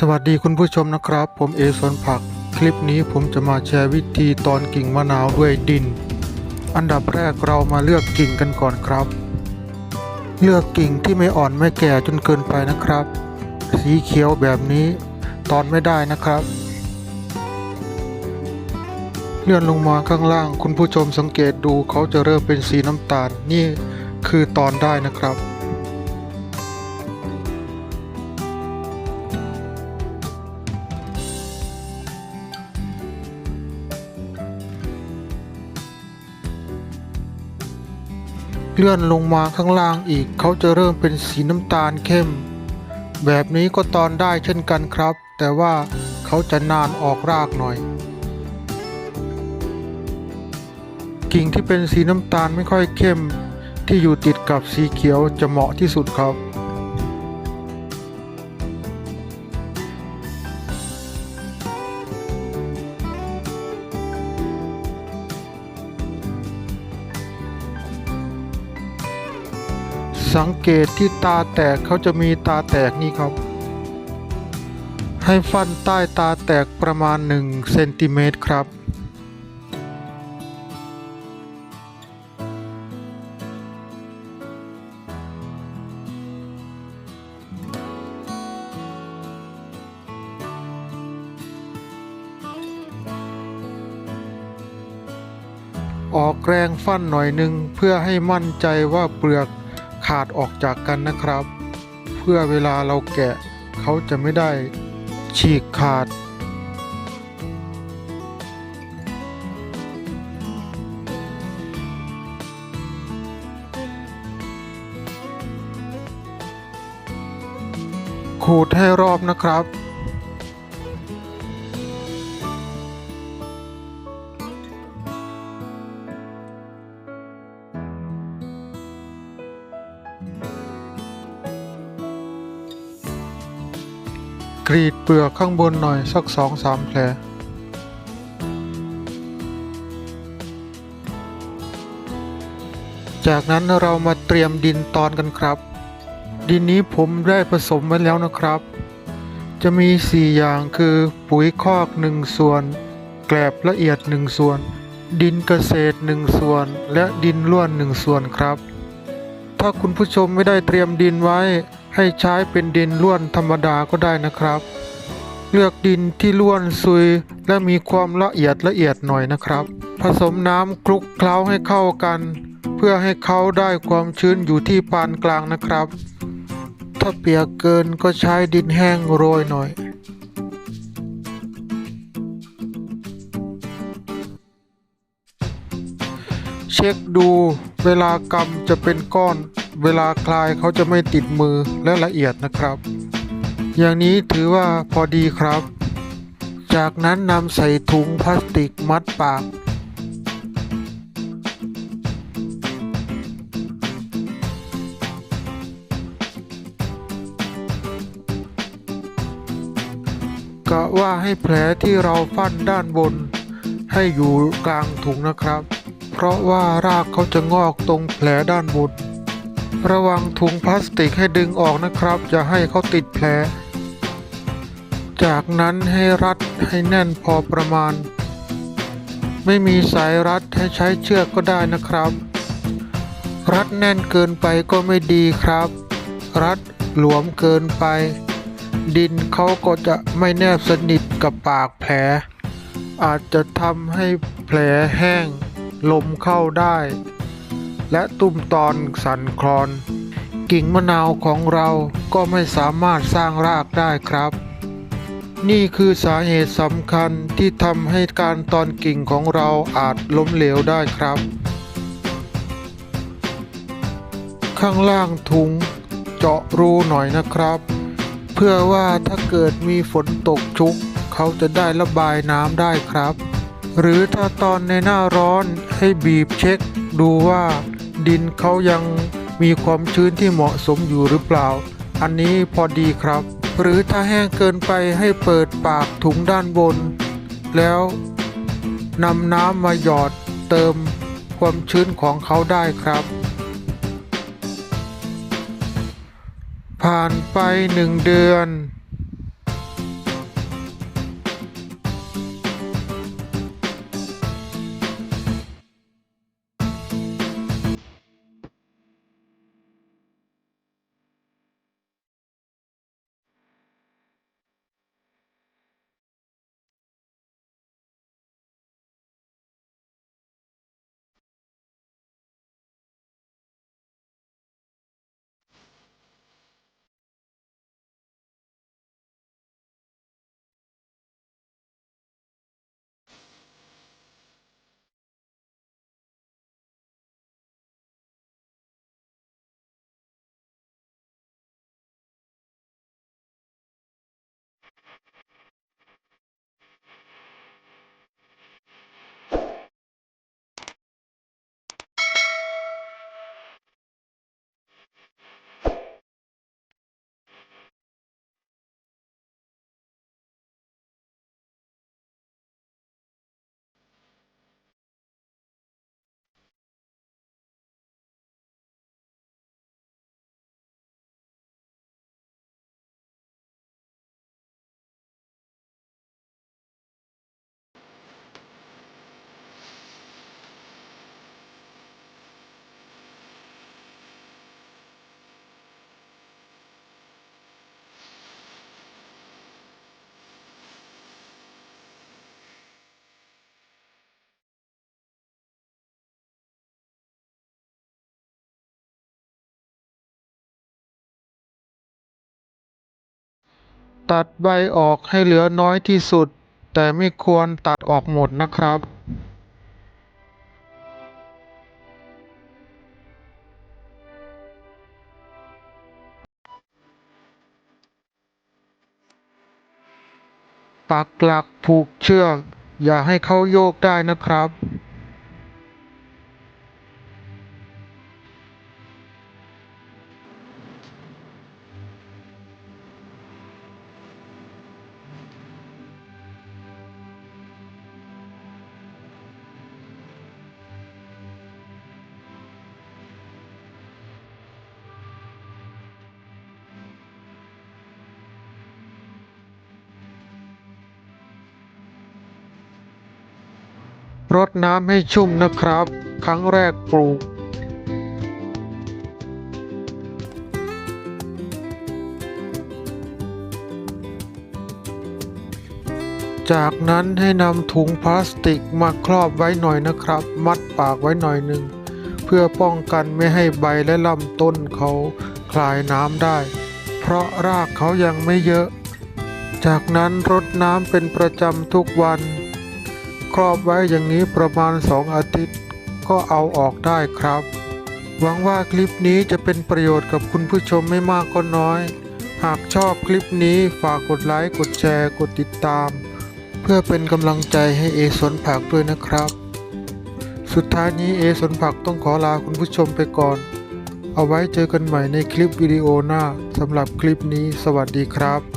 สวัสดีคุณผู้ชมนะครับ ผมเอสวนผัก คลิปนี้ผมจะมาแชร์วิธีตอนกิ่งมะนาวด้วยดิน อันดับแรกเรามาเลือกกิ่งกันก่อนครับ เลือกกิ่งที่ไม่อ่อนไม่แก่จนเกินไปนะครับ สีเขียวแบบนี้ตอนไม่ได้นะครับ เลื่อนลงมาข้างล่างคุณผู้ชมสังเกตดูเขาจะเริ่มเป็นสีน้ำตาลนี่คือตอนได้นะครับ เลื่อนลงมาข้างล่างอีกเขาจะเริ่มเป็นสีน้ำตาลเข้ม แบบนี้ก็ตอนได้เช่นกันครับ แต่ว่าเขาจะนานออกรากหน่อย กิ่งที่เป็นสีน้ำตาลไม่ค่อยเข้ม ที่อยู่ติดกับสีเขียวจะเหมาะที่สุดครับ สังเกตที่ตาแตกเขาจะมีตาแตกนี่ครับ ให้ฟันใต้ตาแตกประมาณ1เซนติเมตรครับ ออกแรงฟันหน่อยหนึ่งเพื่อให้มั่นใจว่าเปลือก ขาดออกจากกันนะครับ เพื่อเวลาเราแกะเขาจะไม่ได้ฉีกขาด ขูดให้รอบนะครับ กรีดเปลือกข้างบนหน่อยสักสองสามแผลจากนั้นเรามาเตรียมดินตอนกันครับ ดินนี้ผมได้ผสมไว้แล้วนะครับ จะมี 4 อย่างคือ ปุ๋ยคอก 1 ส่วน แกลบละเอียด 1 ส่วน ดินเกษตร 1 ส่วน และดินล้วน 1 ส่วนครับ ถ้าคุณผู้ชมไม่ได้เตรียมดินไว้ ให้ใช้เป็นดินล้วนธรรมดาก็ได้นะครับ เลือกดินที่ล้วนซุยและมีความละเอียดละเอียดหน่อยนะครับ ผสมน้ำคลุกเคล้าให้เข้ากัน เพื่อให้เขาได้ความชื้นอยู่ที่ปานกลางนะครับ ถ้าเปียกเกินก็ใช้ดินแห้งโรยหน่อยเช็คดูเวลากำจะเป็นก้อน เวลาคลายเขาจะไม่ติดมือและละเอียดนะครับ อย่างนี้ถือว่าพอดีครับ จากนั้นนำใส่ถุงพลาสติกมัดปาก กะว่าให้แผลที่เราฟันด้านบน ให้อยู่กลางถุงนะครับ เพราะว่ารากเขาจะงอกตรงแผลด้านบน ระวังถุงพลาสติกให้ดึงออกนะครับอย่าให้เขาติดแผล จากนั้นให้รัดให้แน่นพอประมาณ ไม่มีสายรัดให้ใช้เชือกก็ได้นะครับ รัดแน่นเกินไปก็ไม่ดีครับ รัดหลวมเกินไป ดินเขาก็จะไม่แนบสนิทกับปากแผล อาจจะทำให้แผลแห้งลมเข้าได้ และตุ่มตอนสั่นคลอน กิ่งมะนาวของเราก็ไม่สามารถสร้างรากได้ครับ นี่คือสาเหตุสำคัญที่ทำให้การตอนกิ่งของเราอาจล้มเหลวได้ครับ ข้างล่างถุงเจาะรูหน่อยนะครับ เพื่อว่าถ้าเกิดมีฝนตกชุก เขาจะได้ระบายน้ำได้ครับ หรือถ้าตอนในหน้าร้อนให้บีบเช็คดูว่า ดินเขายังมีความชื้นที่เหมาะสมอยู่หรือเปล่า อันนี้พอดีครับ หรือถ้าแห้งเกินไปให้เปิดปากถุงด้านบน แล้วนำน้ำมาหยอดเติมความชื้นของเขาได้ครับ ผ่านไปหนึ่งเดือน ตัดใบออกให้เหลือน้อยที่สุด แต่ไม่ควรตัดออกหมดนะครับ ปักหลักผูกเชือก อย่าให้เขาโยกได้นะครับ รดน้ำให้ชุ่มนะครับ ครั้งแรกปลูกจากนั้นให้นำถุงพลาสติกมาครอบไว้หน่อยนะครับ มัดปากไว้หน่อยหนึ่ง เพื่อป้องกันไม่ให้ใบและลำต้นเขาคลายน้ำได้ เพราะรากเขายังไม่เยอะ จากนั้นรดน้ำเป็นประจำทุกวัน ครอบไว้อย่างนี้ประมาณสองอาทิตย์ ก็เอาออกได้ครับ หวังว่าคลิปนี้จะเป็นประโยชน์กับคุณผู้ชมไม่มากก็น้อย หากชอบคลิปนี้ฝากกดไลค์ กดแชร์ กดติดตาม เพื่อเป็นกำลังใจให้เอสนผักด้วยนะครับ สุดท้ายนี้เอสนผักต้องขอลาคุณผู้ชมไปก่อน เอาไว้เจอกันใหม่ในคลิปวิดีโอหน้าสำหรับคลิปนี้ สวัสดีครับ